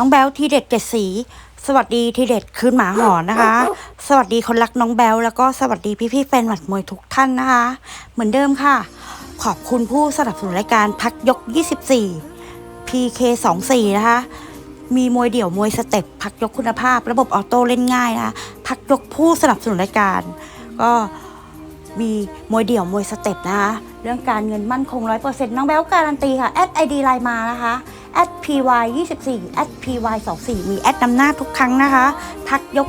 น้องแบลทีเด็ดเจ็ดสี สวัสดีทีเด็ดคืนหมาหอนนะคะ สวัสดีคนรักน้องแบลแล้วก็สวัสดีพี่ๆแฟนหมัดมวยทุกท่านนะคะ เหมือนเดิมค่ะ ขอบคุณผู้สนับสนุนรายการพักยก 24 PK 24 นะคะ มีมวยเดี่ยวมวยสเต็ปพักยกคุณภาพ ระบบออโต้เล่นง่ายนะคะพักยกผู้สนับสนุนรายการ ก็มีมวยเดี่ยวมวยสเต็ปนะคะ เรื่องการเงินมั่นคง100%น้องแบลการันตีค่ะแอดไอดีไลน์มานะคะ แอด py 24แอด py 24มีแอดนำหน้าทุกครั้งนะคะ พักยก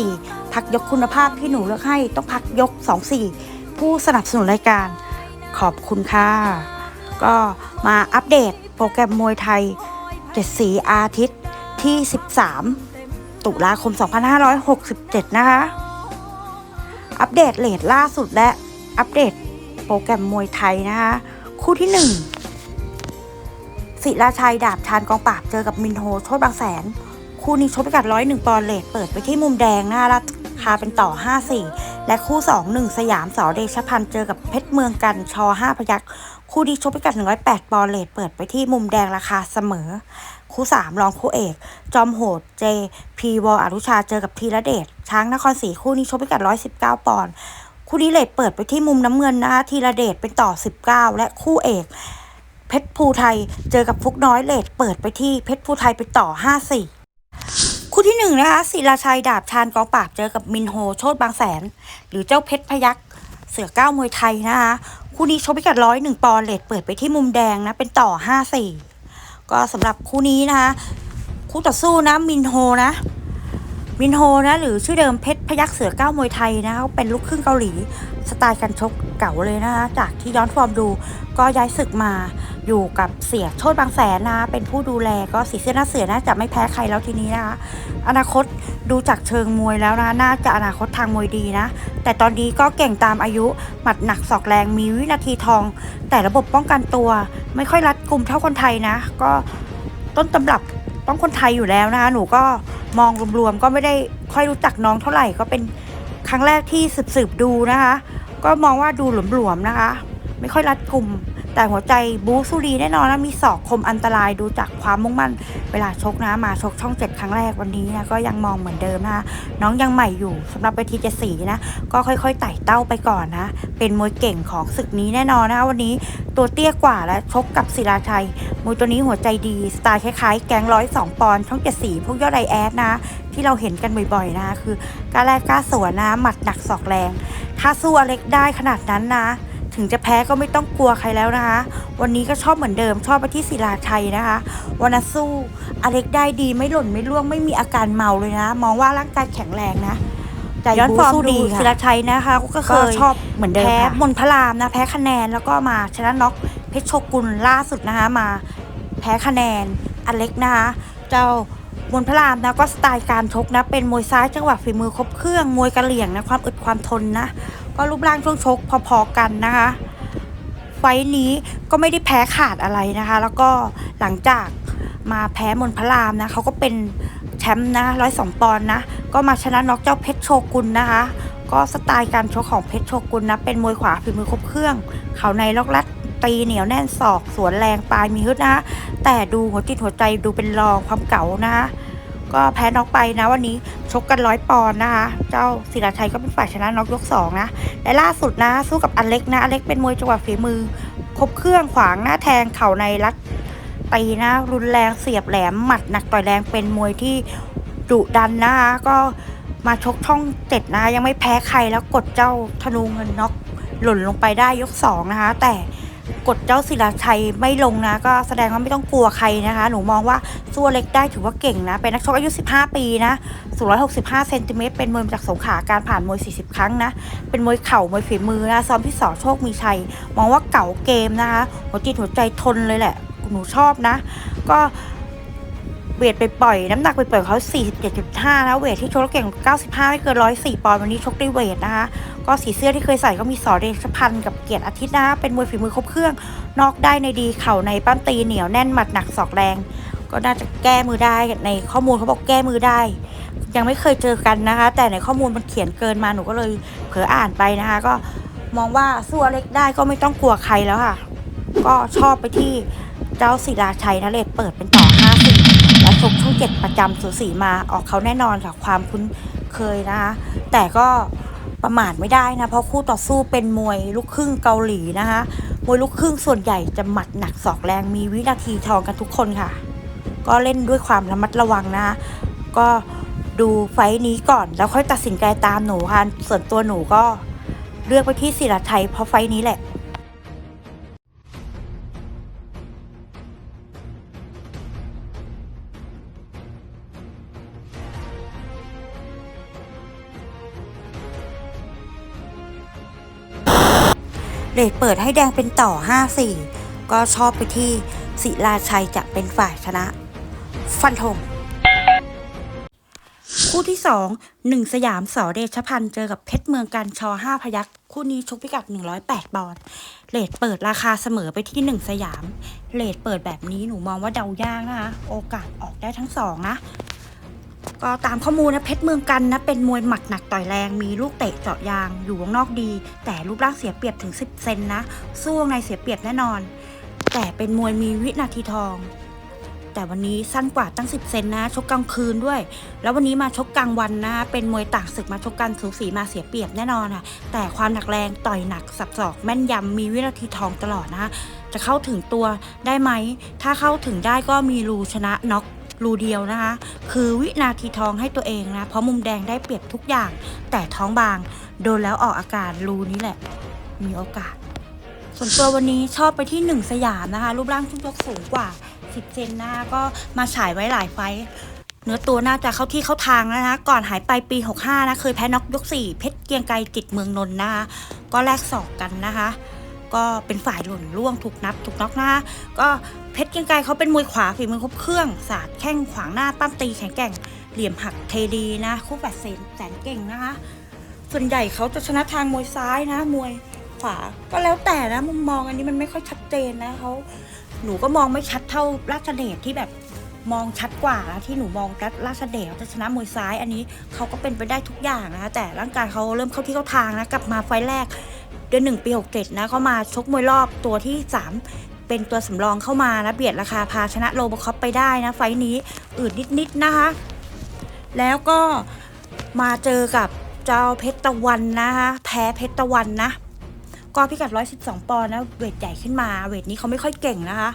24 พักยกคุณภาพที่หนูเลือกให้ต้องพักยก 24 ผู้สนับสนุนรายการขอบคุณค่ะ ก็มาอัปเดตโปรแกรมมวยไทยเจ็ดสีอาทิตย์ที่ 13 ตุลาคม 2567 นะคะ อัปเดตเลทล่าสุดและอัปเดตโปรแกรมมวยไทยนะคะ คู่ที่ 1 ศิราชัยดาบชานกองปราบเจอกับมินโฮโชดบางแสน คู่นี้ชกพิกัดร้อยหนึ่งปอนด์เลทเปิดไปที่มุมแดงนะคะราคาเป็นต่อ 5-4 และคู่ 2 1 สยามสอเดชพันธ์เจอกับเพชรเมืองกันชอ5พยักคู่นี้ชกพิกัด 108 ปอนด์เลทเปิดไปที่มุมแดงราคาเสมอ คู่ 3 รองคู่เอก จอมโหดเจ พีวออรุชาเจอกับทีละเดชช้างนครศรีคู่นี้ชกพิกัด 119 ปอนด์คู่นี้เลทเปิดไปที่มุมน้ำเงินนะคะทีละเดชเป็นต่อ 19 และคู่เอก เพชรภูไทยเจอกับฟุกน้อยเลทเปิดไปที่เพชรภูไทยไปต่อ 5-4 คู่ที่หนึ่งนะคะศิลาชัยดาบชานกองปราบเจอกับมินโฮโชดบางแสน หรือเจ้าเพชรพยักเสือก้าวมวยไทยนะคะคู่นี้ชกพิกัดร้อยหนึ่งปอนเลทเปิดไปที่มุมแดงนะเป็นต่อ 5-4 ก็สำหรับคู่นี้นะคะคู่ต่อสู้นะมินโฮนะมินโฮนะหรือชื่อเดิมเพชรพยักเสือก้าวมวยไทยนะเขาเป็นลูกครึ่งเกาหลี สไตล์การชกเก่าเลยนะคะ จากที่ย้อนฟอร์มดูก็ย้ายศึกมาอยู่กับเสียโชดบางแสนนะเป็นผู้ดูแลก็สีเสื้อหน้าเสือน่าจะไม่แพ้ใครแล้วทีนี้นะคะ อนาคตดูจากเชิงมวยแล้วนะน่าจะอนาคตทางมวยดีนะ แต่ตอนนี้ก็เก่งตามอายุหมัดหนักศอกแรงมีวินาทีทอง แต่ระบบป้องกันตัว ไม่ค่อยรัดกลุ่มเท่าคนไทยนะ ก็ต้นตำรับต้องคนไทยอยู่แล้วนะคะหนูก็มองรวมๆก็ไม่ได้ค่อยรู้จักน้องเท่าไหร่ก็เป็น ครั้งแรกที่สืบๆดูนะคะ ก็มองว่าดูหลวมๆนะคะ ไม่ค่อยรัดกุม แต่หัวใจบูสุรีแน่นอนนะมีศอกคมอันตรายดูจากความมุ่งมั่น เวลาชกนะมาชกช่องเจ็ดครั้งแรกวันนี้นะก็ยังมองเหมือนเดิมนะน้องยังใหม่อยู่สำหรับเวทีเจสีนะ ก็ค่อยๆไต่เต้าไปก่อนนะ เป็นมวยเก่งของศึกนี้แน่นอนนะวันนี้ตัวเตี้ยกว่าและชกกับศิลาชัยมวยตัวนี้หัวใจดีสไตล์คล้ายๆ แกงร้อยสองปอนช่องเจ็ดสีพวกยอดไดแอดนะที่เราเห็นกันบ่อยๆนะคือกล้าแรกกล้าสวนนะหมัดหนักศอกแรง ถ้าสู้อเล็กได้ขนาดนั้นนะ ถึงจะแพ้ก็ไม่ต้องกลัวใครแล้วนะคะ วันนี้ก็ชอบเหมือนเดิม ชอบไปที่ศิลาชัยนะคะวันนั้นสู้อเล็กได้ดีไม่หล่นไม่ร่วงไม่มีอาการเมาเลยนะ มองว่าร่างกายแข็งแรงนะใจย้อนฟอร์มดูศิลาชัยนะคะ ก็เคยชอบเหมือนเดิมแพ้มนพระรามนะแพ้คะแนนแล้วก็มาชนะน็อกเพชรโชกุลล่าสุดนะคะมา แพ้คะแนนอเล็กนะคะเจ้ามนพระรามนะก็สไตล์การชกนะ เป็นมวยซ้ายจังหวะฝีมือครบเครื่องมวยกระเหลี่ยงนะความอึดความทนนะ ก็รูปร่างช่วงชกพอๆกันนะคะ ไฟนี้ก็ไม่ได้แพ้ขาดอะไรนะคะ แล้วก็หลังจากมาแพ้มนพระรามนะเขาก็เป็นแชมป์นะร้อยสองปอนด์นะ ก็มาชนะน็อกเจ้าเพชรโชกุนนะคะ ก็สไตล์การชกของเพชรโชกุนนะ เป็นมวยขวาฝีมือครบเครื่อง เขาในล็อกลัดตีเหนียวแน่นศอก สวนแรงปลายมีฮึดนะ แต่ดูหัวจิตหัวใจดูเป็นรองความเก่านะคะ ก็แพ้น็อกไปนะวันนี้ชกกันร้อยปอนด์นะคะ เจ้าศิลาชัยก็เป็นฝ่ายชนะน็อกยกสองนะและล่าสุดนะสู้กับอเล็กนะอเล็กเป็นมวยจังหวะฝีมือ ครบเครื่องขวางหน้าแทงเข่าในรัดตีนะรุนแรงเสียบแหลมหมัดหนักต่อยแรงเป็นมวยที่ดุดันนะคะก็มาชกช่องเจ็ดนะยังไม่แพ้ใครแล้วกดเจ้าธนูเงินน็อกหล่นลงไปได้ยกสองนะคะ แต่ กดเจ้าศิลาชัยไม่ลงนะ ก็แสดงว่าไม่ต้องกลัวใครนะคะ หนูมองว่าสู้เล็กได้ถือว่าเก่งนะ เป็นนักชกอายุ 15 ปีนะสูง165 เซนติเมตร เป็นมวยจากสงขาการผ่านมวย 40 ครั้งนะ เป็นมวยเข่ามวยฝีมือนะ ซ้อมที่สอโชคมีชัย มองว่าเก่าเกมนะคะ หัวจิตหัวใจทนเลยแหละ หนูชอบนะ ก็ เวทไปปล่อยน้ำหนักไปปล่อยเขา 47.5 นะเวทที่ชกเก่ง 95 ไม่เกิน 104 ปอนด์วันนี้ชกได้เวทนะคะ ก็สีเสื้อที่เคยใส่ก็มีสอเดชพันธ์กับเกียรติอาทิตย์นะเป็นมวยฝีมือครบเครื่อง นอกได้ในดีเข่าในปั้มตีเหนียวแน่นหมัดหนักศอกแรง ก็น่าจะแก้มือได้ในข้อมูลเขาบอกแก้มือได้ ยังไม่เคยเจอกันนะคะ แต่ในข้อมูลมันเขียนเกินมาหนูก็เลยเผลออ่านไปนะคะ ก็มองว่าสู้อเล็กได้ก็ไม่ต้องกลัวใครแล้วค่ะ ก็ชอบไปที่เจ้าศิลาชัยนะเลดเปิดเป็นต่อ 50และชกช่องเจ็ดประจำสูสีมาออกเขาแน่นอนค่ะความคุ้นเคยนะคะแต่ก็ประมาทไม่ได้นะ เพราะคู่ต่อสู้เป็นมวยลูกครึ่งเกาหลีนะคะมวยลูกครึ่งส่วนใหญ่จะหมัดหนักศอกแรงมีวินาทีทองกันทุกคนค่ะ ก็เล่นด้วยความระมัดระวังนะคะก็ดูไฟนี้ก่อนแล้วค่อยตัดสินใจตามหนูค่ะส่วนตัวหนูก็เลือกไปที่ศิลาไทยเพราะไฟนี้แหละ เลทเปิดให้แดงเป็นต่อ 5-4 ก็ชอบไปที่ศิลาชัยจะเป็นฝ่ายชนะ ฟันธงคู่ที่สองหนึ่งสยามสอเดชพันธ์เจอกับเพชรเมืองการชอห้าพยักคู่นี้ชกพิกัด 108ปอนด์เลทเปิดราคาเสมอไปที่หนึ่งสยามเลทเปิดแบบนี้หนูมองว่าเดายากนะคะ โอกาสออกได้ทั้งสองนะ ก็ตามข้อมูลนะเพชรเมืองกันนะเป็นมวยหมัดหนักต่อยแรงมีลูกเตะเจาะยางอยู่วงนอกดี แต่รูปร่างเสียเปรียบถึง 10 เซนนะสู้วงในเสียเปรียบแน่นอน แต่เป็นมวยมีวินาทีทอง แต่วันนี้สั้นกว่าตั้ง 10 เซนนะ ชกกลางคืนด้วย แล้ววันนี้มาชกกลางวันนะ เป็นมวยต่างศึกมาชกกันสูสีมาเสียเปรียบแน่นอนค่ะแต่ความหนักแรงต่อยหนักสับศอกแม่นยำมีวินาทีทองตลอดนะ จะเข้าถึงตัวได้ไหมถ้าเข้าถึงได้ก็มีรูชนะน็อก รูเดียวนะคะ คือวินาทีทองให้ตัวเองนะ เพราะมุมแดงได้เปรียบทุกอย่าง แต่ท้องบาง โดนแล้วออกอาการรูนี้แหละ มีโอกาส ส่วนตัววันนี้ชอบไปที่หนึ่งสยามนะคะ รูปร่างชุดยกสูงกว่า 10 เซนนะก็มาฉายไว้หลายไฟเนื้อตัวน่าจะเข้าที่เข้าทางแล้วนะ ก่อนหายไปปี 65 นะ เคยแพ้น็อกยก 4 เพชรเกียงไกรจิตเมืองนนท์นะคะ ก็แลกศอกกันนะคะ ก็เป็นฝ่ายหล่นล่วงถูกนับถูกน็อกนะคะก็ เพชรเกียงไกรเขาเป็นมวยขวาฝีมือครบเครื่องสาดแข้งขวางหน้าปั้มตีแข็งแกร่ง เหลี่ยมหักเทดีนะ คู่แปดเซนแสนเก่งนะคะ ส่วนใหญ่เขาจะชนะทางมวยซ้ายนะ มวยขวาก็แล้วแต่นะมุมมองอันนี้มันไม่ค่อยชัดเจนนะเขาหนูก็มองไม่ชัดเท่าราชเดชที่แบบมองชัดกว่านะที่หนูมองรัราชเดชจะชนะมวยซ้ายอันนี้เขาก็เป็นไปได้ทุกอย่างนะคะแต่ร่างกายเขาเริ่มเข้าที่เข้าทางนะกลับมาไฟแรกเดือนหนึ่งปี67นะเขามาชกมวยรอบตัวที่3 เป็นตัวสำรองเข้ามานะเบียดราคาพาชนะโลบคอปไปได้นะ ไฟนี้อืดนิดๆนะคะ แล้วก็มาเจอกับเจ้าเพชรตะวันนะคะแพ้เพชรตะวันนะ ก็พิกัด 112 ปอนด์นะเวทใหญ่ขึ้นมา เวทนี้เขาไม่ค่อยเก่งนะคะ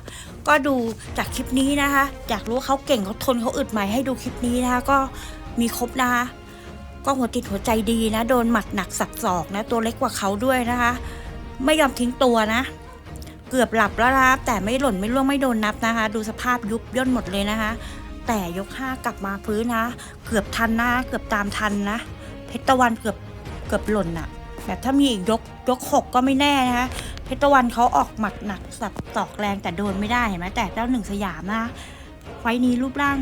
ก็ดูจากคลิปนี้นะคะอยากรู้ว่าเขาเก่งเขาทนเขาอึดไหมให้ดูคลิปนี้นะคะ ก็มีครบนะคะก็หัวจิตหัวใจดีนะ โดนหมัดหนักสับศอกนะ ตัวเล็กกว่าเขาด้วยนะคะ ไม่ยอมทิ้งตัวนะ เกือบหลับแล้วนะแต่ไม่หล่นไม่ร่วงไม่โดนนับนะคะ ดูสภาพยุบย่นหมดเลยนะคะ แต่ยกห้ากลับมาฟื้นนะ เกือบทันนะ เกือบตามทันนะ เพชรตะวันเกือบเกือบหล่นอะแบบถ้ามีอีกยกยกหกก็ไม่แน่นะคะเพชรตะวันเขาออกหมัดหนักสับตอกแรงแต่โดนไม่ได้เห็นไหมแต่เจ้าหนึ่งสยามนะไฟนี้รูปร่าง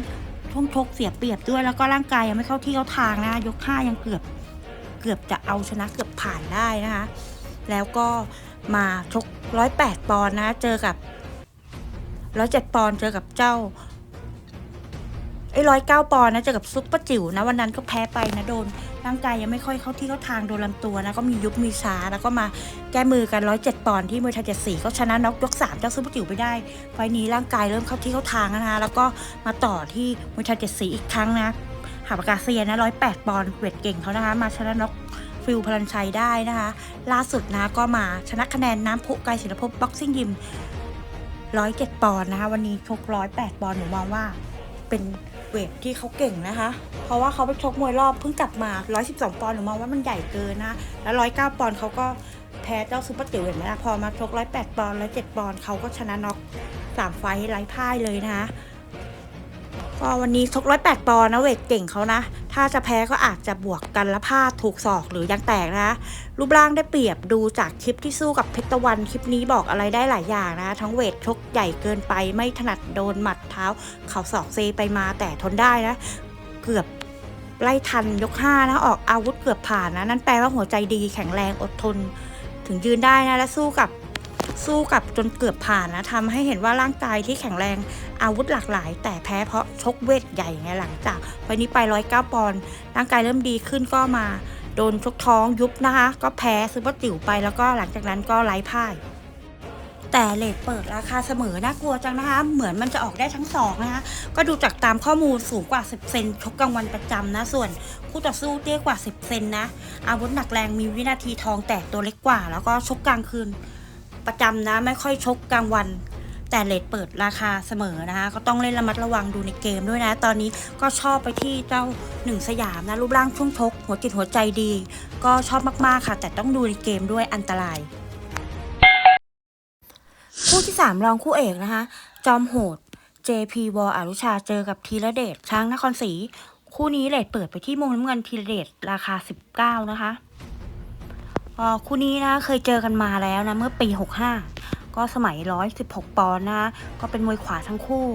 ท่งทกเสียเปรียบด้วยแล้วก็ร่างกายยังไม่เข้าที่เข้าทางนะยกห้ายังเกือบเกือบจะเอาชนะเกือบผ่านได้นะคะ แล้วก็ มาชกร้อยแปดปอนด์นะ เจอกับร้อยเจ็ดปอนด์เจอกับเจ้าไอ้ร้อยเก้าปอนด์นะเจอกับซุปเปอร์จิ๋วนะวันนั้นก็แพ้ไปนะโดนร่างกายยังไม่ค่อยเข้าที่เข้าทางโดนลำตัวนะก็มียุบมีช้าแล้วก็มาแก้มือกันร้อยเจ็ดปอนด์ที่มวยไทยเจ็ดสี่ก็ชนะน็อกยกสามเจ้าซุปเปอร์จิ๋วไปได้ ไฟล์นี้ร่างกายเริ่มเข้าที่เข้าทางนะคะแล้วก็มาต่อที่มวยไทยเจ็ดสี่อีกครั้งนะหาปากกาเซียนะร้อยแปดปอนด์เวทเก่งเขานะคะมาชนะน็อก ฟิลพลันชัยได้นะคะ ล่าสุดนะก็มาชนะคะแนนน้ำพุไกลศิลปภพบ็อกซิ่งยิมร้อยเจ็ดปอนด์นะคะ วันนี้ชกร้อยแปดปอนด์หนูมองว่าเป็นเวทที่เขาเก่งนะคะ เพราะว่าเขาไปชกมวยรอบเพิ่งกลับมา 112 ปอนด์หนูมองว่ามันใหญ่เกินนะ แล้ว 109 ปอนด์เขาก็แพ้เจ้าซุปเปอร์ติ๋วเห็นไหมล่ะพอมาชก 108 ปอนด์107 ปอนด์เขาก็ชนะน็อก3ไฟท์ไร้พ่ายเลยนะคะ ก็วันนี้ชก108ปอนด์นะเวทเก่งเขานะ ถ้าจะแพ้ก็อาจจะบวกกันและพลาดถูกศอกหรือยังแตกนะคะรูปร่างได้เปรียบดูจากคลิปที่สู้กับเพชรตะวันคลิปนี้บอกอะไรได้หลายอย่างนะ ทั้งเวทชกใหญ่เกินไปไม่ถนัดโดนหมัดเท้า เข่าศอกเซไปมาแต่ทนได้นะ เกือบไล่ทันยกห้านะออกอาวุธเกือบผ่านนะ นั่นแปลว่าหัวใจดีแข็งแรงอดทน ถึงยืนได้นะและสู้กับ สู้กับจนเกือบผ่านนะทำให้เห็นว่าร่างกายที่แข็งแรงอาวุธหลากหลาย แต่แพ้เพราะชกเวทใหญ่ไงหลังจากวันนี้ไปร้อยเก้าปอนด์ร่างกายเริ่มดีขึ้นก็มา โดนชกท้องยุบนะคะ ก็แพ้ซูเปอร์จิ๋วไปแล้วก็หลังจากนั้นก็ไร้พ่ายแต่เลทเปิดราคาเสมอน่ากลัวจังนะคะ เหมือนมันจะออกได้ทั้งสองนะคะ ก็ดูจากตามข้อมูลสูงกว่า 10 เซนชกกลางวันประจำนะ ส่วนคู่ต่อสู้เตี้ยกว่า 10 เซนนะ อาวุธหนักแรงมีวินาทีทองแตกตัวเล็กกว่า แล้วก็ชกกลางคืน ประจำนะไม่ค่อยชกกลางวัน แต่เลทเปิดราคาเสมอนะคะ ก็ต้องเล่นระมัดระวังดูในเกมด้วยนะ ตอนนี้ก็ชอบไปที่เจ้าหนึ่งสยามนะ รูปร่างช่วงชก หัวจิตหัวใจดี ก็ชอบมากๆค่ะ แต่ต้องดูในเกมด้วยอันตราย คู่ที่ 3 รองคู่เอกนะคะ จอมโหด JP วออรุชาเจอกับธีระเดชช้างนครศรีคู่นี้เลทเปิดไปที่มุมน้ำเงินธีระเดชราคา 19 นะคะ คู่นี้นะเคยเจอกันมาแล้วนะเมื่อปี 65 ก็สมัย 116 ปอนด์นะก็เป็นมวยขวาทั้งคู่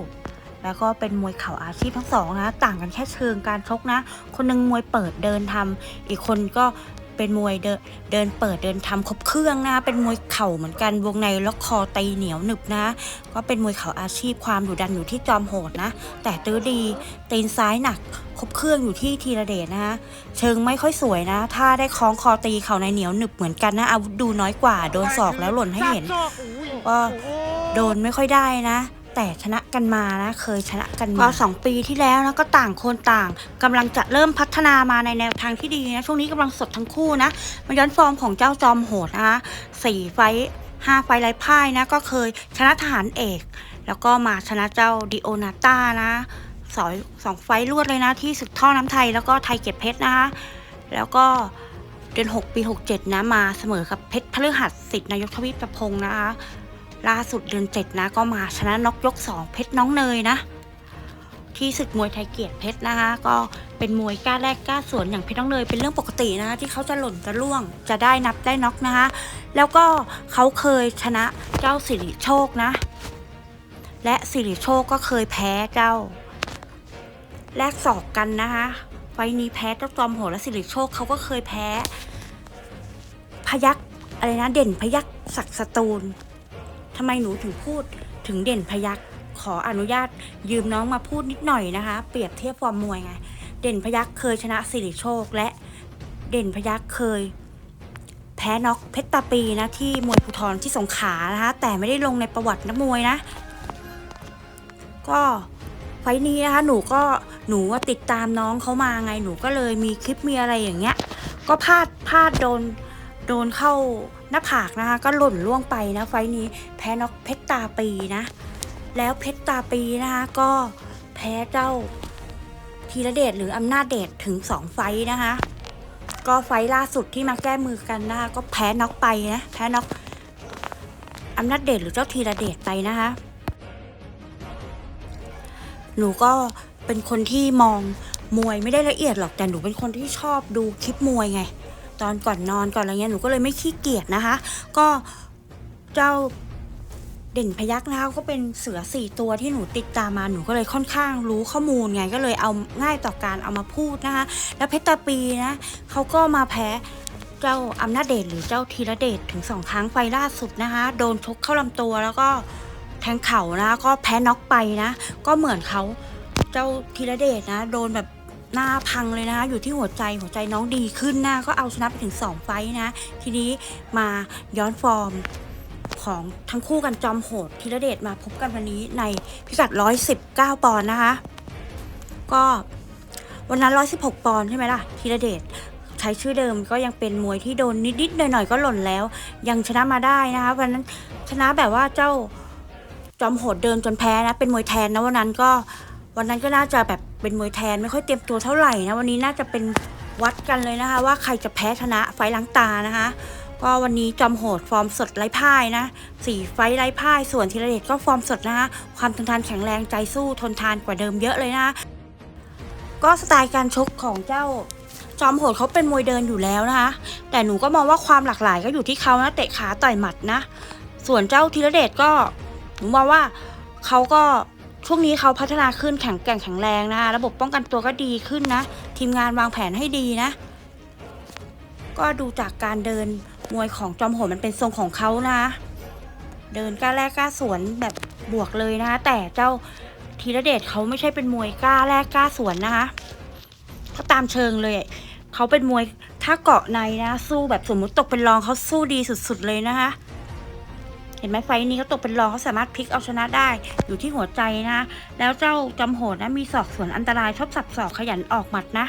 แล้วก็เป็นมวยเข่าอาชีพทั้งสองนะ ต่างกันแค่เชิงการชกนะ คนหนึงมวยเปิดเดินทำอีกคนก็ เป็นมวยเดินเดินเปิดเดินทำครบเครื่องนะ เป็นมวยเข่าเหมือนกันวงในล็อกคอตีเหนียวหนึบนะ ก็เป็นมวยเข่าอาชีพความดุดันอยู่ที่จอมโหดนะ แต่ตื้อดีตีนซ้ายหนักครบเครื่องอยู่ที่ทีระเดชนะคะเชิงไม่ค่อยสวยนะ ถ้าได้คล้องคอตีเข่าในเหนียวหนึบเหมือนกันนะอาวุธดูน้อยกว่าโดนศอกแล้วหล่นให้เห็นก็โดนไม่ค่อยได้นะ แต่ชนะกันมานะเคยชนะกันมาก็สองปีที่แล้วนะก็ต่างคนต่างกำลังจะเริ่มพัฒนามาในแนวทางที่ดีนะช่วงนี้กำลังสดทั้งคู่นะมาย้อนฟอร์มของเจ้าจอมโหดนะคะสี่ไฟห้าไฟไร้พ่ายนะก็เคยชนะทหารเอก แล้วก็มาชนะเจ้าดิโอนาต้านะสองสองไฟรวดเลยนะที่ศึกท่อน้ำไทยแล้วก็ไทยเก็บเพชรนะคะแล้วก็เดือน 6 ปี 67 นะ มาเสมอกับเพชรพฤหัสสิทธิ์นายกทวีปประพงศ์นะคะ ล่าสุดเดือน7นะ ก็มาชนะน็อกยก2เพชรน้องเนยนะ ที่ศึกมวยไทยเกียรติเพชรนะคะ ก็เป็นมวยกล้าแรกกล้าสวนอย่างเพชรน้องเนยเป็นเรื่องปกตินะคะที่เขาจะหล่นจะล่วงจะได้นับได้น็อกนะคะ แล้วก็เขาเคยชนะเจ้าสิริโชคนะ และสิริโชคก็เคยแพ้เจ้า แลกศอกกันนะคะไฟล์นี้แพ้เจ้าจอมโหดและสิริโชคเขาก็เคยแพ้ พยักอะไรนะเด่นพยักศักสตูล ทำไมหนูถึงพูดถึงเด่นพยักขออนุญาตยืมน้องมาพูดนิดหน่อยนะคะ เปรียบเทียบฟอร์มมวยไง เด่นพยักเคยชนะสิริโชค และเด่นพยักเคย แพ้น็อกเพชรตาปีนะที่มวยภูทรที่สงขลานะคะ แต่ไม่ได้ลงในประวัตินักมวยนะ ก็ไฟนี้นะคะหนูก็หนูว่าติดตามน้องเขามาไงหนูก็เลยมีคลิปมีอะไรอย่างเงี้ย ก็พลาดพลาดโดนโดนเข้า น้าผากนะคะ ก็หล่นล่วงไปนะไฟนี้แพ้น็อกเพชรตาปีนะ แล้วเพชรตาปีนะคะก็แพ้เจ้าธีระเดชหรืออำนาจเดชถึงสองไฟนะคะ ก็ไฟล่าสุดที่มาแก้มือกันนะคะก็แพ้น็อกไปนะแพ้น็อกอำนาจเดชหรือเจ้าธีระเดชไปนะคะ หนูก็เป็นคนที่มองมวยไม่ได้ละเอียดหรอกแต่หนูเป็นคนที่ชอบดูคลิปมวยไง ตอนก่อนนอนก่อนอะไรเงี้ยหนูก็เลยไม่ขี้เกียจนะคะ ก็เจ้าเด่นพยักนะคะก็เป็นเสือสี่ตัวที่หนูติดตามมาหนูก็เลยค่อนข้างรู้ข้อมูลไงก็เลยเอาง่ายต่อการเอามาพูดนะคะ แล้วเพชรตาปีนะเขาก็มาแพ้เจ้าอำนาจเดชหรือเจ้าธีระเดชถึงสองครั้งไฟล่าสุดนะคะ โดนชกเข้าลำตัวแล้วก็แทงเข่านะก็แพ้น็อกไปนะ ก็เหมือนเขาเจ้าธีระเดชนะ โดนแบบ หน้าพังเลยนะคะอยู่ที่หัวใจหัวใจน้องดีขึ้นหน้าก็เอาชนะไปถึง 2 ไฟนะทีนี้มาย้อนฟอร์มของทั้งคู่กันจอมโหดธีรเดชมาพบกันวันนี้ในพิกัด 119 ปอนด์นะคะ ก็วันนั้น 116 ปอนด์ใช่ไหมล่ะธีรเดชใช้ชื่อเดิมก็ยังเป็นมวยที่โดนนิดๆหน่อยๆก็หล่นแล้ว ยังชนะมาได้นะคะวันนั้นชนะแบบว่าเจ้าจอมโหดเดินจนแพ้นะเป็นมวยแทนนะวันนั้นก็วันนั้นก็น่าจะแบบ เป็นมวยแทนไม่ค่อยเตรียมตัวเท่าไหร่นะวันนี้น่าจะเป็นวัดกันเลยนะคะ ว่าใครจะแพ้ชนะไฟล์ล้างตานะคะก็วันนี้จอมโหดฟอร์มสดไร้พ่ายนะสี่ไฟล์ไร้พ่าย ส่วนธีรเดชก็ฟอร์มสดนะคะความทนทานแข็งแรงใจสู้ทนทานกว่าเดิมเยอะเลยนะคะก็สไตล์การชกของเจ้าจอมโหดเขาเป็นมวยเดินอยู่แล้วนะคะ แต่หนูก็มองว่าความหลากหลายก็อยู่ที่เขานะเตะขาต่อยหมัดนะ ส่วนเจ้าธีรเดชก็หนูมองว่าเขาก็ ช่วงนี้เขาพัฒนาขึ้นแข็งแกร่งแข็งแรงนะคะระบบป้องกันตัวก็ดีขึ้นนะ ทีมงานวางแผนให้ดีนะ ก็ดูจากการเดินมวยของจอมโหดมันเป็นทรงของเขานะ เดินกล้าแรกกล้าสวนแบบบวกเลยนะคะแต่เจ้าธีรเดชเขาไม่ใช่เป็นมวยกล้าแรกกล้าสวนนะคะก็ตามเชิงเลยเขาเป็นมวยถ้าเกาะในนะ สู้แบบสมมติตกเป็นรองเขาสู้ดีสุด ๆ เลยนะคะ ห็นไหมไฟนี้เขาตกเป็นรองเขาสามารถพลิกเอาชนะได้ อยู่ที่หัวใจนะ แล้วเจ้าจำโหดนะมีศอกสวนอันตรายชอบสับศอกขยันออกหมัดนะ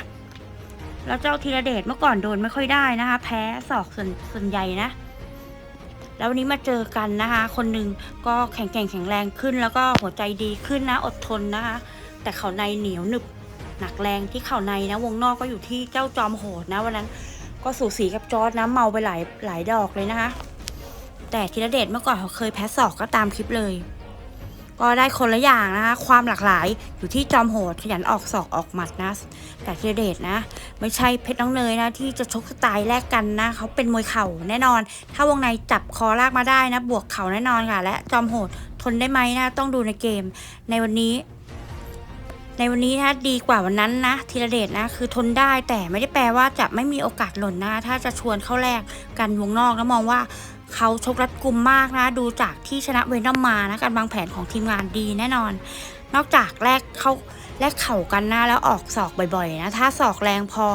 แล้วเจ้าธีรเดชเมื่อก่อนโดนไม่ค่อยได้นะคะ แพ้ศอกส่วนส่วนใหญ่นะแล้ววันนี้มาเจอกันนะคะ คนหนึ่งก็แข็งแกร่งแข็งแรงขึ้น แล้วก็หัวใจดีขึ้นนะ อดทนนะคะ แต่เขาในเหนียวหนึบหนักแรงที่เข่าในนะ วงนอกก็อยู่ที่เจ้าจอมโหดนะวันนั้นก็สูสีกับจอร์ดนะเมาไปหลายหลายดอกเลยนะคะ แต่ธีรเดชเมื่อก่อนเขาเคยแพ้ศอกก็ตามคลิปเลย ก็ได้คนละอย่างนะคะ ความหลากหลายอยู่ที่จอมโหดขยันออกศอกออกหมัดนะ แต่ธีรเดชนะ ไม่ใช่เพชรน้องเนยนะ ที่จะชกสไตล์แลกกันนะเขาเป็นมวยเข่าแน่นอน ถ้าวงในจับคอลากมาได้นะ บวกเข่าแน่นอนค่ะ และจอมโหดทนได้ไหมนะต้องดูในเกม ในวันนี้ในวันนี้นะดีกว่าวันนั้นนะธีรเดชนะคือทนได้แต่ไม่ได้แปลว่าจะไม่มีโอกาสหล่นนะ ถ้าจะชวนเข้าแรกกันวงนอกแล้วมองว่า เขาชกรัดกุมมากนะ ดูจากที่ชนะเวนอมมานะการวางแผนของทีมงานดีแน่นอน นอกจากแรกเขาแลกเข่ากันนะแล้วออกศอกบ่อยๆนะถ้าศอกแรงพอ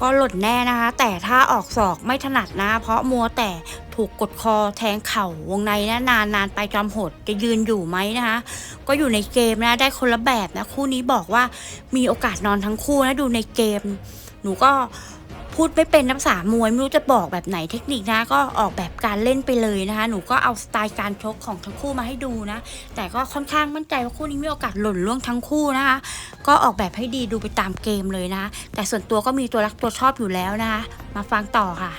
ก็หล่นแน่นะคะ แต่ถ้าออกศอกไม่ถนัดนะ เพราะมัวแต่ถูกกดคอแทงเข่าวงในนะนานนานๆไปจอมโหดจะยืนอยู่ไหมนะคะ ก็อยู่ในเกมนะได้คนละแบบนะ คู่นี้บอกว่ามีโอกาสนอนทั้งคู่นะดูในเกม หนูก็ พูดไม่เป็นนักษามวยไม่รู้จะบอกแบบไหนเทคนิคนะก็ออกแบบการเล่นไปเลยนะคะ หนูก็เอาสไตล์การชกของทั้งคู่มาให้ดูนะ แต่ก็ค่อนข้างมั่นใจว่าคู่นี้มีโอกาสหล่นล่วงทั้งคู่นะคะ ก็ออกแบบให้ดีดูไปตามเกมเลยนะ แต่ส่วนตัวก็มีตัวรักตัวชอบอยู่แล้วนะคะ มาฟังต่อค่ะ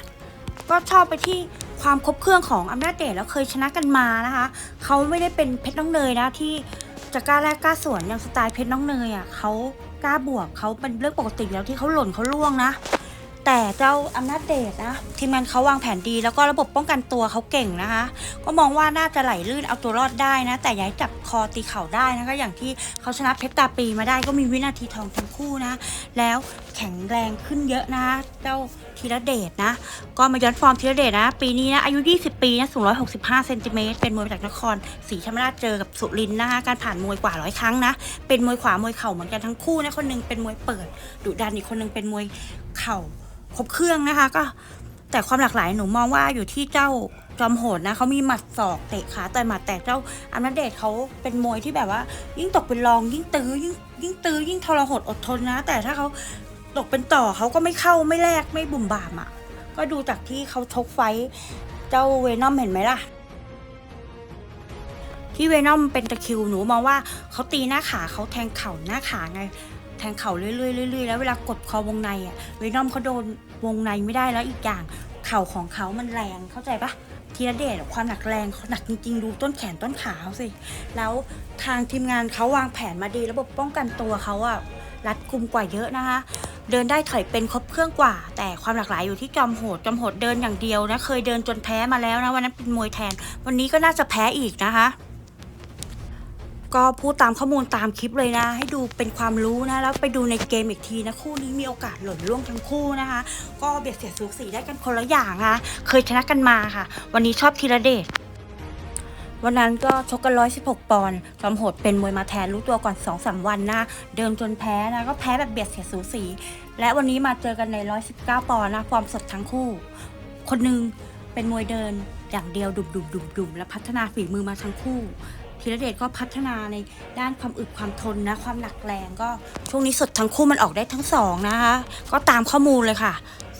ก็ชอบไปที่ความครบเครื่องของอำนาจเดชแล้วเคยชนะกันมานะคะ เขาไม่ได้เป็นเพชรน้องเนยนะที่จะกล้าแลกกล้าสวนอย่างสไตล์เพชรน้องเนยอะเขากล้าบวกเขาเป็นเรื่องปกติแล้วที่เขาหล่นเขาล่วงนะ แต่เจ้าอำนาจเดชนะทีมงานเขาวางแผนดีแล้วก็ระบบป้องกันตัวเขาเก่งนะคะ ก็มองว่าน่าจะไหลลื่นเอาตัวรอดได้นะ แต่ย้ายจับคอตีเข่าได้นะก็อย่างที่เขาชนะเพชรตาปีมาได้ก็มีวินาทีทองทั้งคู่นะ แล้วแข็งแรงขึ้นเยอะนะ เจ้าธีรเดชนะ ก็มาย้อนฟอร์มธีรเดชนะ ปีนี้นะอายุ 20 ปีนะสูง165เซนติเมตรเป็นมวยจากนครศรีธรรมราชเจอกับสุรินทร์นะคะการผ่านมวยกว่าร้อยครั้งนะเป็นมวยขวามวยเข่าเหมือนกันทั้งคู่นะคนหนึงเป็นมวยเปิดดุดันอีกคนหนึงเป็นมวยเข่า ครบเครื่องนะคะ ก็แต่ความหลากหลายหนูมองว่าอยู่ที่เจ้าจอมโหดนะเขามีหมัดศอกเตะขาต่อยหมัดแต่เจ้าอำนาจเดชเขาเป็นมวยที่แบบว่า ยิ่งตกเป็นรองยิ่งตื้อยิ่งยิ่งตื้อยิ่งทรหดอดทนนะ แต่ถ้าเขาตกเป็นต่อเขาก็ไม่เข้าไม่แลกไม่บุ่มบามอะ่ะ ก็ดูจากที่เขาชกไฟเจ้าเวนอมเห็นไหมล่ะ ที่เวนอมเป็นตะคิวหนูมองว่าเขาตีหน้าขาเขาแทงเข่าหน้าขาไง แทงเข่าเรื่อยๆเรื่อยๆแล้วเวลากดคอวงในอะเวนอมเขาโดน วงในไม่ได้แล้วอีกอย่างเข่าของเขามันแรงเข้าใจปะทีละเดชความหนักแรงหนักจริงๆ ดูต้นแขนต้นขาเขาสิ แล้วทางทีมงานเขาวางแผนมาดี ระบบป้องกันตัวเขาอะรัดกุมกว่าเยอะนะคะ เดินได้ถอยเป็นครบเครื่องกว่า แต่ความหลากหลายอยู่ที่จอมโหดจอมโหดเดินอย่างเดียวนะ เคยเดินจนแพ้มาแล้วนะวันนั้นเป็นมวยแทน วันนี้ก็น่าจะแพ้อีกนะคะ ก็พูดตามข้อมูลตามคลิปเลยนะ ให้ดูเป็นความรู้นะ แล้วไปดูในเกมอีกทีนะ คู่นี้มีโอกาสหล่นล่วงทั้งคู่นะคะ ก็เบียดเสียดสูสีได้กันคนละอย่างนะคะเคยชนะกันมาค่ะ วันนี้ชอบธีรเดชวันนั้นก็ชกกันร้อยสิบหกปอนด์จอมโหดเป็นมวยมาแทนรู้ตัวก่อนสองสามวันนะเดินจนแพ้นะ ก็แพ้แบบเบียดเสียดสูสี และวันนี้มาเจอกันในร้อยสิบเก้าปอนด์นะฟอร์มสดทั้งคู่ คนหนึ่งเป็นมวยเดินอย่างเดียวดุมดุมดุมดุมและพัฒนาฝีมือมาทั้งคู่ ธีรเดชก็พัฒนาในด้านความอึดความทนนะ ความหนักแรงก็ช่วงนี้สดทั้งคู่มันออกได้ทั้งสองนะคะ ก็ตามข้อมูลเลยค่ะ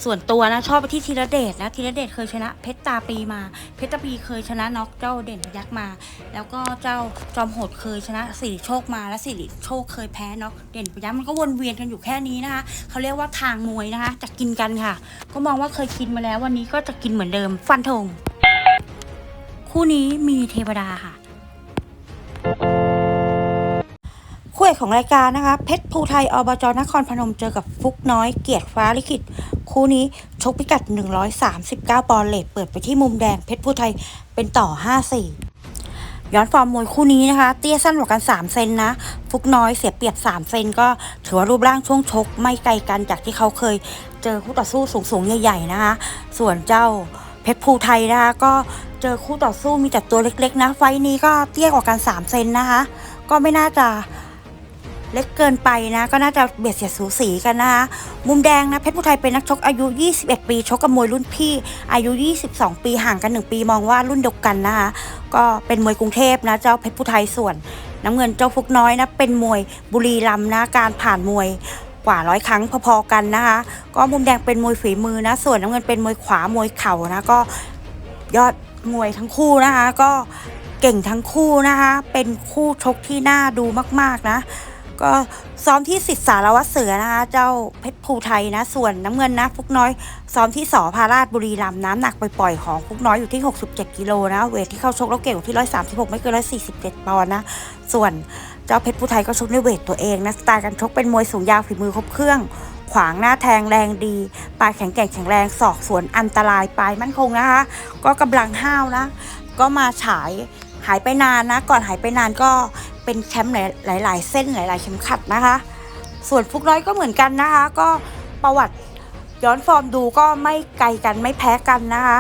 ส่วนตัวนะชอบไปที่ธีรเดชนะธีรเดชเคยชนะเพชรตาปีมา เพชรตาปีเคยชนะน็อกเจ้าเด่นยักษ์มา แล้วก็เจ้าจอมโหดเคยชนะสิริโชคมาและสิริโชคเคยแพ้น็อกเด่นยักษ์มันก็วนเวียนกันอยู่แค่นี้นะคะเขาเรียกว่าทางมวยนะคะจะกินกันค่ะ ก็มองว่าเคยกินมาแล้ววันนี้ก็จะกินเหมือนเดิมฟันธงคู่นี้มีเทวดาค่ะ คู่เอกของรายการนะคะ เพชรภูไทยอบจนครพนมเจอกับฟุกน้อย เกียรติฟ้าลิขิต คู่นี้ชกพิกัด 139 ปอนด์เลทเปิดไปที่มุมแดงเพชรภูไทยเป็นต่อ 5-4 ย้อนฟอร์มมวยคู่นี้นะคะ เตี้ยสั้นกว่ากัน 3 เซนนะ ฟุกน้อยเสียเปรียบ 3 เซนก็ถือว่ารูปร่างช่วงชกไม่ไกลกันจากที่เขาเคยเจอคู่ต่อสู้สูงๆใหญ่ๆนะคะ ส่วนเจ้า เพชรภูไทยนะคะก็เจอคู่ต่อสู้มีแต่ตัวเล็กๆ นะ ไฟนี้ก็เตี้ยกว่ากัน3เซนนะคะ ก็ไม่น่าจะเล็กเกินไปนะ ก็น่าจะเบียดเสียดสูสีกันนะคะมุมแดงนะเพชรภูไทยเป็นนักชกอายุ 21 ปีชกกับมวยรุ่นพี่อายุ 22 ปีห่างกัน 1 ปีมองว่ารุ่นเดียวกันนะคะก็เป็นมวยกรุงเทพนะเจ้าเพชรภูไทยส่วน น้ำเงินเจ้าฟุกน้อยนะเป็นมวยบุรีรัมย์นะการผ่านมวย กว่าร้อยครั้งพอๆกันนะคะ ก็มุมแดงเป็นมวยฝีมือนะ ส่วนน้ำเงินเป็นมวยขวามวยเข่านะก็ยอดมวยทั้งคู่นะคะ ก็เก่งทั้งคู่นะคะ เป็นคู่ชกที่น่าดูมากๆนะ ก็ซ้อมที่สิทธิสารวัตรเสือนะคะ เจ้าเพชรภูไทยนะ ส่วนน้ำเงินนะฟุกน้อย ซ้อมที่สอพาราชบุรีรัมย์น้ำหนักปล่อยๆของฟุกน้อยอยู่ที่ 67 กิโลนะ เวทที่เข้าชกแล้วเก่งอยู่ที่ 136 ไม่เกิน147ปอนด์นะ ส่วน เจ้าเพชรภูไทยก็ชกในเวทตัวเองนะสไตล์การชกเป็นมวยสูงยาวฝีมือครบเครื่อง ขวางหน้าแทงแรงดี ปลายแข็งแกร่งแข็งแรงศอกสวนอันตรายปลายมั่นคงนะคะ ก็กำลังห้าวนะ ก็มาฉายหายไปนานนะ ก่อนหายไปนานก็เป็นแชมป์หลาย ๆ เส้นหลาย ๆ เข็มขัดนะคะ ส่วนฟุกน้อยก็เหมือนกันนะคะ ก็ประวัติย้อนฟอร์มดูก็ไม่ไกลกันไม่แพ้กันนะคะ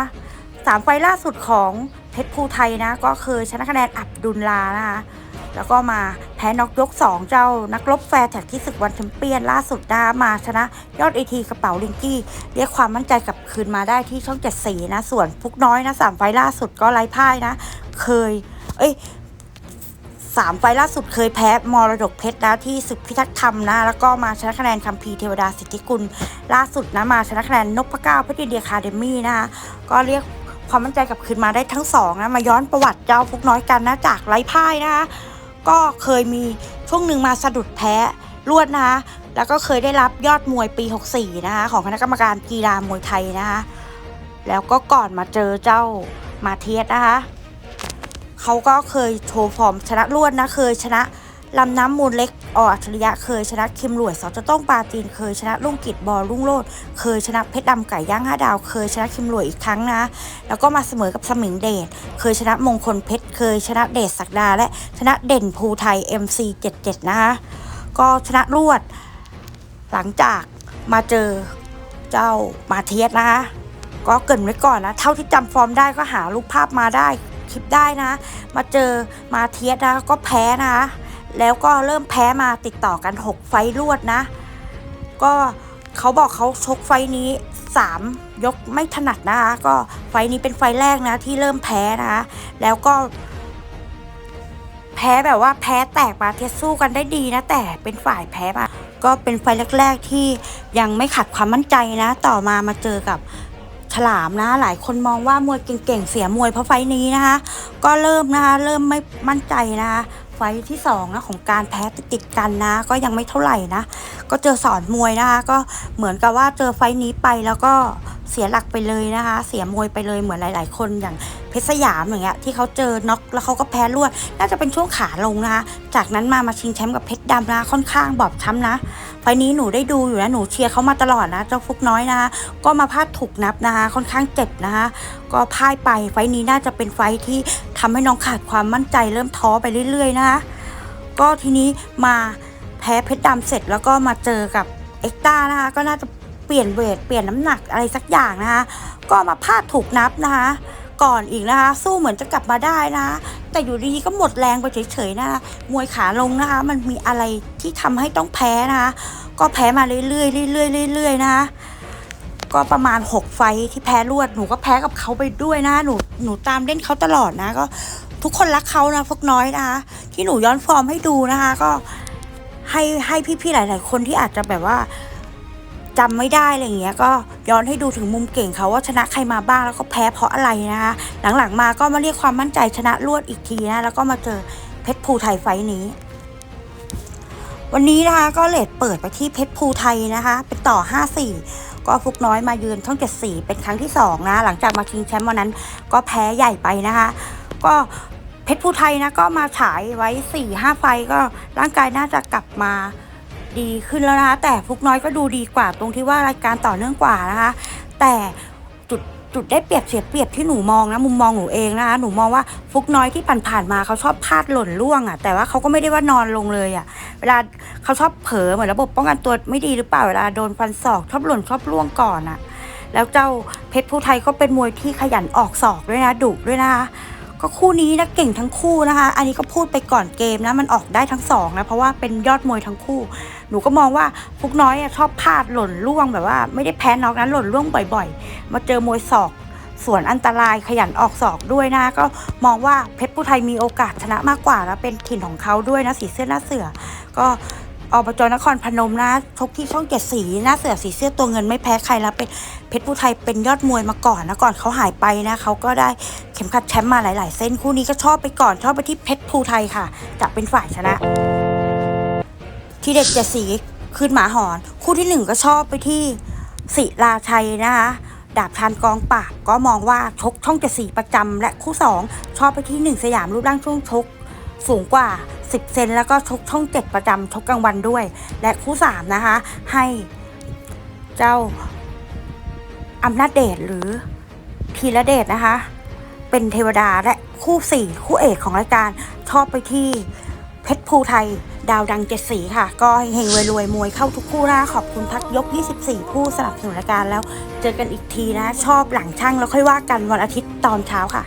สามไฟล์ล่าสุดของเพชรภูไทยนะ ก็คือชนะคะแนนอับดุลลานะคะ แล้วก็มาแพ้น็อกยก 2 เจ้านักรบแฟร์แท็กที่ศึกวันแชมเปี้ยนล่าสุดนะมาชนะยอดเอทีกระเป๋าลิงกี้ เรียกความมั่นใจกลับคืนมาได้ที่ช่องเจ็ดสีนะ ส่วนฟุกน้อยนะสามไฟล่าสุดก็ไร้พ่ายนะ เคย เอ้ยสามไฟล่าสุดเคยแพ้มรดกเพชรนะที่ศึกพิทักษ์ธรรมนะ แล้วก็มาชนะคะแนนคัมภีเทวดาสิทธิกุล ล่าสุดนะมาชนะคะแนนนพเก้าเพชรยินเดียคาเดมี่นะคะก็เรียกความมั่นใจกลับคืนมาได้ทั้งสองนะมาย้อนประวัติเจ้าฟุกน้อยกันนะจากไร้พ่ายนะคะ ก็เคยมีช่วงหนึ่งมาสะดุดแพ้รวดนะคะ แล้วก็เคยได้รับยอดมวยปี 64 นะคะ ของคณะกรรมการกีฬามวยไทยนะคะ แล้วก็ก่อนมาเจอเจ้ามาเทียสนะคะ เขาก็เคยโชว์ฟอร์มชนะรวดนะ เคยชนะ ลำน้ำมูลเล็กออัจฉริยะเคยชนะคิมหลวยสอจะต้องปาจีนเคยชนะลุงกิจบอลรุ่งโรดเคยชนะเพชรดำไก่ย่างห้าดาว เคยชนะคิมหลวยอีกครั้งนะ แล้วก็มาเสมอกับสมิงเดชเคยชนะมงคลเพชรเคยชนะเดชศักดา และชนะเด่นภูไทย MC 77 นะคะก็ชนะรวด หลังจากมาเจอเจ้ามาเทียสนะคะก็เกินไว้ก่อนนะ เท่าที่จำฟอร์มได้ก็หารูปภาพมาได้คลิปได้นะ มาเจอมาเทียสนะก็แพ้นะคะ แล้วก็เริ่มแพ้มาติดต่อกัน 6 ไฟล์รวดนะ ก็เขาบอกเขาชกไฟนี้ 3 ยกไม่ถนัดนะคะ ก็ไฟนี้เป็นไฟแรกนะที่เริ่มแพ้นะคะแล้วก็ แพ้แบบว่าแพ้แตกมาเทสสู้กันได้ดีนะ แต่เป็นฝ่ายแพ้มาก็เป็นไฟแรก ๆ ที่ยังไม่ขัดความมั่นใจนะ ต่อมามาเจอกับฉลามนะ หลายคนมองว่ามวยเก่งๆเสียมวยเพราะไฟนี้นะคะ ก็เริ่มนะคะเริ่มไม่มั่นใจนะคะ ไฟที่สองนะของการแพ้ติดกันนะ ก็ยังไม่เท่าไหร่นะ ก็เจอสอนมวยนะคะ ก็เหมือนกับว่าเจอไฟนี้ไปแล้วก็ เสียหลักไปเลยนะคะ เสียมวยไปเลยเหมือนหลาย ๆ คนอย่างเพชรสยามอย่างเงี้ยที่เขาเจอน็อกแล้วเขาก็แพ้รวด น่าจะเป็นช่วงขาลงนะคะ จากนั้นมามาชิงแชมป์กับเพชรดำนะค่อนข้างบอบช้ำนะไฟนี้หนูได้ดูอยู่นะหนูเชียร์เขามาตลอดนะเจ้าฟุกน้อยนะคะก็มาพลาดถูกนับนะคะ ค่อนข้างเจ็บนะคะ ก็พ่ายไปไฟนี้น่าจะเป็นไฟที่ทำให้น้องขาดความมั่นใจเริ่มท้อไปเรื่อย ๆ นะคะก็ทีนี้มาแพ้เพชรดำเสร็จแล้วก็มาเจอกับเอ็กต้านะคะก็น่าจะ เปลี่ยนเวทเปลี่ยนน้ำหนักอะไรสักอย่างนะคะก็มาพลาดถูกนับนะคะก่อนอีกนะคะ สู้เหมือนจะกลับมาได้นะ แต่อยู่ดีๆก็หมดแรงไปเฉยๆนะคะมวยขาลงนะคะ มันมีอะไรที่ทำให้ต้องแพ้นะคะ ก็แพ้มาเรื่อยๆเรื่อยๆเรื่อยๆนะคะก็ประมาณ 6 ไฟท์ที่แพ้รวดหนูก็แพ้กับเขาไปด้วยนะหนูหนูตามเล่นเขาตลอดนะก็ทุกคนรักเขานะพวกน้อยนะคะที่หนูย้อนฟอร์มให้ดูนะคะ ก็ให้ให้พี่ๆหลาย ๆ คนที่อาจจะแบบว่า จำไม่ได้อะไรอย่างเงี้ยก็ย้อนให้ดูถึงมุมเก่งเขาว่าชนะใครมาบ้างแล้วก็แพ้เพราะอะไรนะคะหลังๆมาก็มาเรียกความมั่นใจชนะรวดอีกทีนะแล้วก็มาเจอเพชรภูไทยไฟนี้ วันนี้นะคะก็เลทเปิดไปที่เพชรภูไทยนะคะ เป็นต่อ 5-4 ก็ฟุกน้อยมายืนช่องเจ็ดสีเป็นครั้งที่2นะหลังจากมาชิงแชมป์วันนั้นก็แพ้ใหญ่ไปนะคะ ก็เพชรภูไทยนะก็มาฉายไว้4-5ไฟก็ร่างกายน่าจะกลับมา ดีขึ้นแล้วนะคะ แต่ฟุกน้อยก็ดูดีกว่าตรงที่ว่ารายการต่อเนื่องกว่านะคะ แต่จุดจุดได้เปรียบเสียเปรียบที่หนูมองนะมุมมองหนูเองนะคะหนูมองว่าฟุกน้อยที่ผ่านๆมาเขาชอบพลาดหล่นล่วงอะ่ะแต่ว่าเขาก็ไม่ได้ว่านอนลงเลยอะ่ะ เวลาเขาชอบเผลอเหมือนระบบป้องกันตัวไม่ดีหรือเปล่าเวลาโดนฟันศอกชอบหล่นชอบล่วงก่อนอะ่ะ แล้วเจ้าเพชรผู้ไทยก็เป็นมวยที่ขยันออกศอกด้วยนะดุด้วยนะคะ ก็คู่นี้นะเก่งทั้งคู่นะคะ อันนี้ก็พูดไปก่อนเกมนะมันออกได้ทั้งสองนะเพราะว่าเป็นยอดมวยทั้งคู่ หนูก็มองว่าฟุกน้อยชอบพลาดหล่นล่วงแบบว่า ไม่ได้แพ้น็อกนะหล่นล่วงบ่อยๆ มาเจอมวยศอกส่วนอันตรายขยันออกศอกด้วยนะ ก็มองว่าเพชรผู้ไทยมีโอกาสชนะมากกว่าแล้วเป็นถิ่นของเขาด้วยนะสีเสื้อหน้าเสือ ก็ อบจนครพนมนะชกที่ช่องเจ็ดสีหน้าเสือสีเสื้อตัวเงินไม่แพ้ใครแล้วเป็นเพชรผู้ไทยเป็นยอดมวยมาก่อนนะก่อนเขาหายไปนะเขาก็ได้เข็มขัดแชมป์มาหลาย ๆ เส้นคู่นี้ก็ชอบไปก่อนชอบไปที่เพชรภูไทยค่ะ จะเป็นฝ่ายชนะ ที่เด็ดเจ็ดสีขึ้นหมาหอน คู่ที่หนึ่งก็ชอบไปที่ศิลาชัยนะคะดาบชันกองปาบก็มองว่าชกช่องเจ็ดสีประจำและคู่สองชอบไปที่หนึ่งสยามรูปร่างช่วงชกสูงกว่า 10 เซนแล้วก็ชกช่องเจ็ดประจำชกกลางวันด้วย และคู่สามนะคะ ให้เจ้าอำนาจเดชหรือธีระเดชนะคะ เป็นเทวดาและคู่สี่คู่เอกของรายการชอบไปที่เพชรภูไทย ดาวดังเจ็ดสีค่ะ ก็เฮงๆรวยมวยเข้าทุกคู่นะขอบคุณพักยก 24 ผู้สนับสนุนรายการแล้ว เจอกันอีกทีนะ ชอบหลังช่างแล้วค่อยว่ากันวันอาทิตย์ตอนเช้าค่ะ